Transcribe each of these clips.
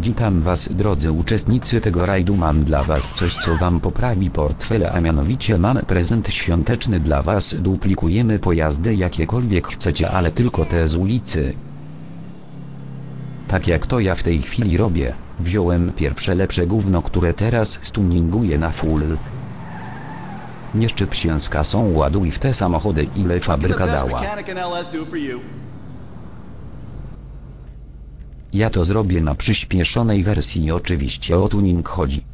Witam was drodzy uczestnicy tego rajdu mam dla was coś co wam poprawi portfele a mianowicie mamy prezent świąteczny dla was duplikujemy pojazdy jakiekolwiek chcecie ale tylko te z ulicy. Tak jak to ja w tej chwili robię, wziąłem pierwsze lepsze gówno które teraz stuninguję na full. Nie szczyp się z kasą ładuj w te samochody ile fabryka dała. Ja to zrobię na przyspieszonej wersji oczywiście o tuning chodzi.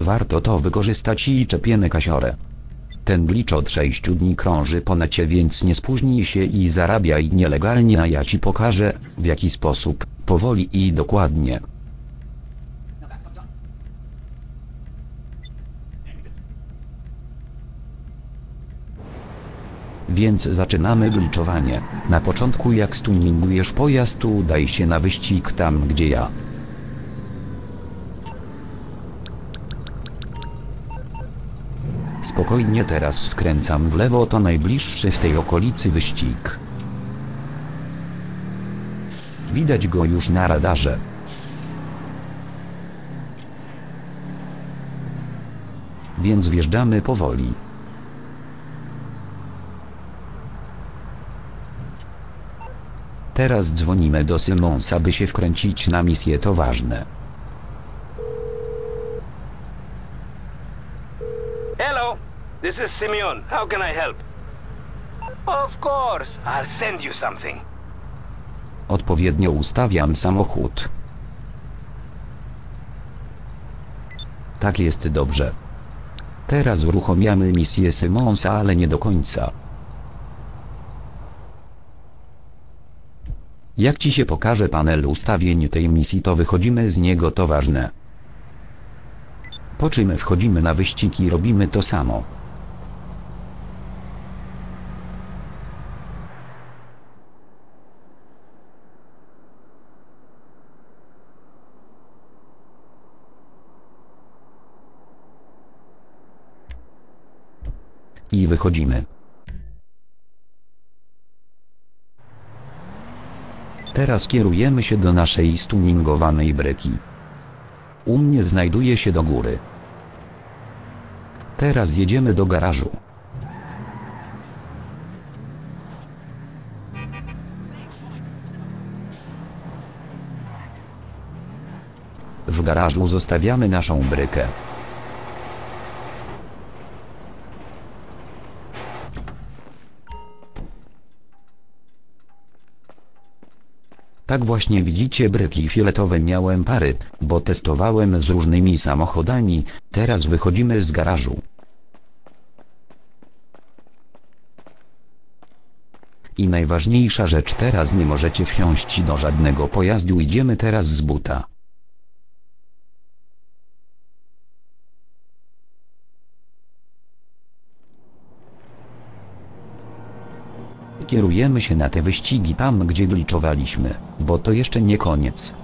Warto to wykorzystać i czepiemy kasiorę. Ten glitch od 6 dni krąży po necie więc nie spóźnij się i zarabiaj nielegalnie a ja ci pokażę, w jaki sposób, powoli i dokładnie. Więc zaczynamy gliczowanie. Na początku jak stuningujesz pojazd udaj się na wyścig tam gdzie ja. Spokojnie teraz skręcam w lewo to najbliższy w tej okolicy wyścig. Widać go już na radarze. Więc wjeżdżamy powoli. Teraz dzwonimy do Symonsa by się wkręcić na misję to ważne. Hello, this is Simeon. How can I help? Of course, I'll send you something. Odpowiednio ustawiam samochód. Tak jest dobrze. Teraz uruchomiamy misję Symonsa ale nie do końca. Jak ci się pokaże panel ustawień tej misji to wychodzimy z niego to ważne. Po czym wchodzimy na wyścig i robimy to samo. I wychodzimy. Teraz kierujemy się do naszej stuningowanej breki. U mnie znajduje się do góry. Teraz jedziemy do garażu. W garażu zostawiamy naszą brykę. Tak właśnie widzicie bryki fioletowe miałem pary, bo testowałem z różnymi samochodami, teraz wychodzimy z garażu. I najważniejsza rzecz teraz nie możecie wsiąść do żadnego pojazdu idziemy teraz z buta. Kierujemy się na te wyścigi tam gdzie gliczowaliśmy, bo to jeszcze nie koniec.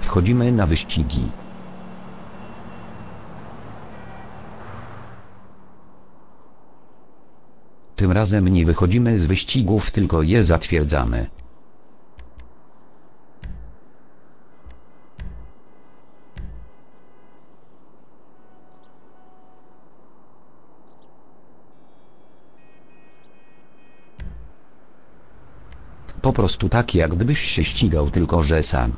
Wchodzimy na wyścigi. Tym razem nie wychodzimy z wyścigów tylko je zatwierdzamy. Po prostu tak jak gdybyś się ścigał tylko że sam.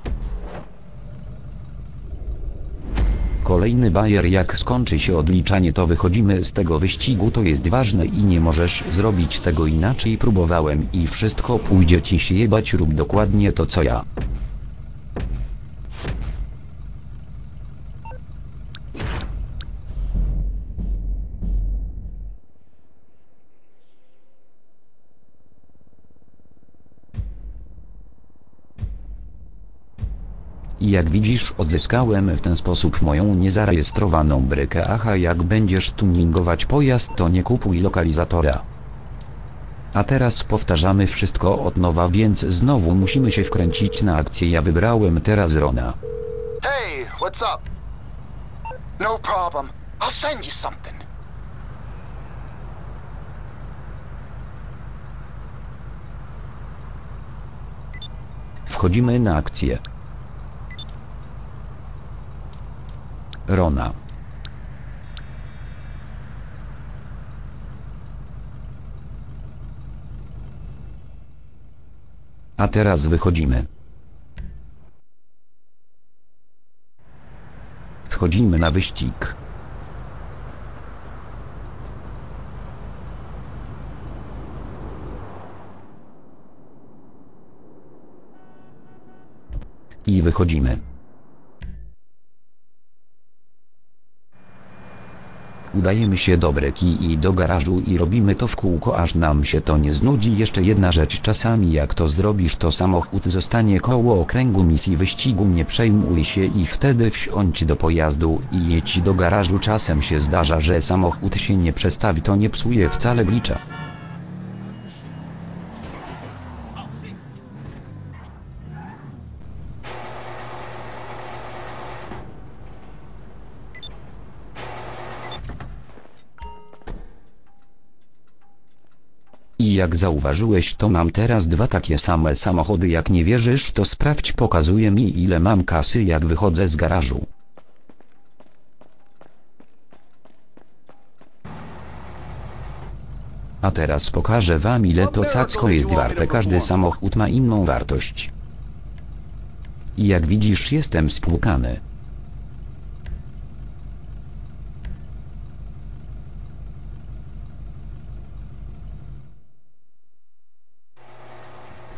Kolejny bajer jak skończy się odliczanie to wychodzimy z tego wyścigu to jest ważne i nie możesz zrobić tego inaczej próbowałem i wszystko pójdzie ci się jebać rób dokładnie to co ja. I jak widzisz odzyskałem w ten sposób moją niezarejestrowaną brykę aha jak będziesz tuningować pojazd to nie kupuj lokalizatora. A teraz powtarzamy wszystko od nowa, więc znowu musimy się wkręcić na akcję. Ja wybrałem teraz Rona. Hey, what's up? No problem. I'll send you something. Wchodzimy na akcję. Rona. A teraz wychodzimy. Wchodzimy na wyścig. I wychodzimy. Udajemy się do breki i do garażu i robimy to w kółko aż nam się to nie znudzi. Jeszcze jedna rzecz czasami jak to zrobisz to samochód zostanie koło okręgu misji wyścigu nie przejmuj się i wtedy wsiądź do pojazdu i jedź do garażu czasem się zdarza że samochód się nie przestawi to nie psuje wcale blicza. Jak zauważyłeś to mam teraz dwa takie same samochody jak nie wierzysz to sprawdź pokazuje mi ile mam kasy jak wychodzę z garażu. A teraz pokażę wam ile to cacko jest warte każdy samochód ma inną wartość. I jak widzisz jestem spłukany.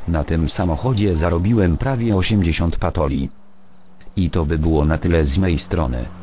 Na tym samochodzie zarobiłem prawie 80 patoli. I to by było na tyle z mojej strony.